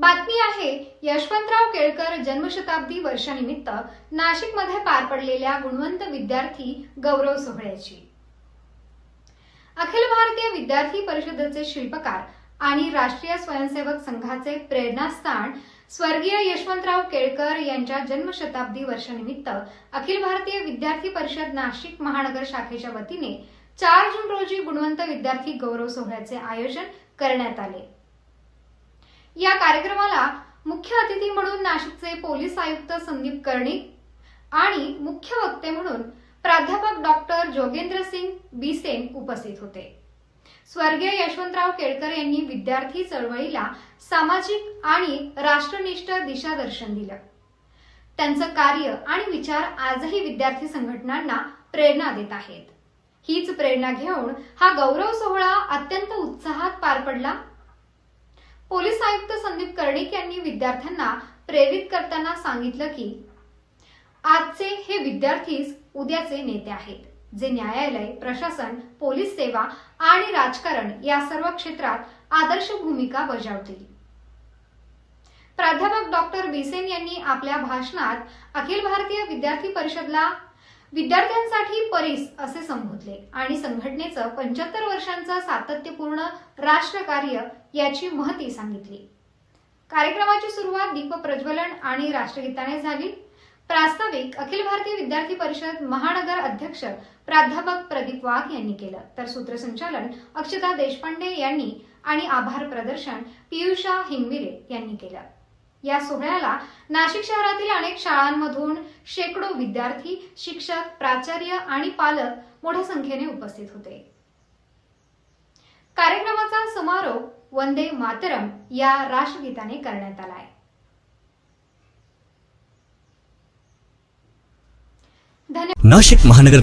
बातमी आहे यशवंतराव केळकर जन्मशताब्दी वर्षानिमित्त नाशिकमध्ये पार पडलेल्या गुणवंत विद्यार्थी गौरव सोहळ्याची. अखिल भारतीय विद्यार्थी परिषदेचे शिल्पकार आणि राष्ट्रीय स्वयंसेवक संघाचे प्रेरणास्थान स्वर्गीय यशवंतराव केळकर यांच्या जन्मशताब्दी वर्षानिमित्त अखिल भारतीय विद्यार्थी परिषद नाशिक महानगर शाखेच्या वतीने चार जून रोजी गुणवंत विद्यार्थी गौरव सोहळ्याचे आयोजन करण्यात आले. या कार्यक्रमाला मुख्य अतिथी म्हणून नाशिकचे पोलीस आयुक्त संदीप कर्णिक आणि मुख्य वक्ते म्हणून प्राध्यापक डॉक्टर जोगेंद्र सिंग बिसेन उपस्थित होते. स्वर्गीय यशवंतराव केळकर यांनी विद्यार्थी चळवळीला सामाजिक आणि राष्ट्रनिष्ठ दिशादर्शन दिलं. त्यांचं कार्य आणि विचार आजही विद्यार्थी संघटनांना प्रेरणा देत आहेत. हीच प्रेरणा घेऊन हा गौरव सोहळा अत्यंत उत्साहात पार पडला. पोलीस आयुक्त संदीप कर्णिक यांनी विद्यार्थ्यांना प्रेरित करताना सांगितलं की आजचे हे विद्यार्थीच उद्याचे नेते आहेत जे न्यायालय प्रशासन पोलीस सेवा आणि राजकारण या सर्व क्षेत्रात आदर्श भूमिका बजावतील. प्राध्यापक डॉक्टर बिसेन यांनी आपल्या भाषणात अखिल भारतीय विद्यार्थी परिषदला विद्यार्थ्यांसाठी परीस असे संबोधले. आणि संघटनेचं पंच्याहत्तर वर्षांचं सातत्यपूर्ण राष्ट्रकार्य याची महती सांगितली. कार्यक्रमाची सुरुवात दीप प्रज्वलन आणि राष्ट्रगीताने झाली. प्रास्ताविक अखिल भारतीय विद्यार्थी परिषद महानगर अध्यक्ष प्राध्यापक प्रदीप वाघ यांनी केलं. तर सूत्रसंचालन अक्षता देशपांडे यांनी आणि आभार प्रदर्शन पियुषा हिंगविरे यांनी केलं. या सोहळ्याला नाशिक शहरातील अनेक शाळांमधून शेकडो विद्यार्थी शिक्षक प्राचार्य आणि पालक मोठ्या संख्येने उपस्थित होते. कार्यक्रमाचा समारोप वंदे मातरम या राष्ट्रगीताने करण्यात आलाय. धन्यवाद नाशिक महानगर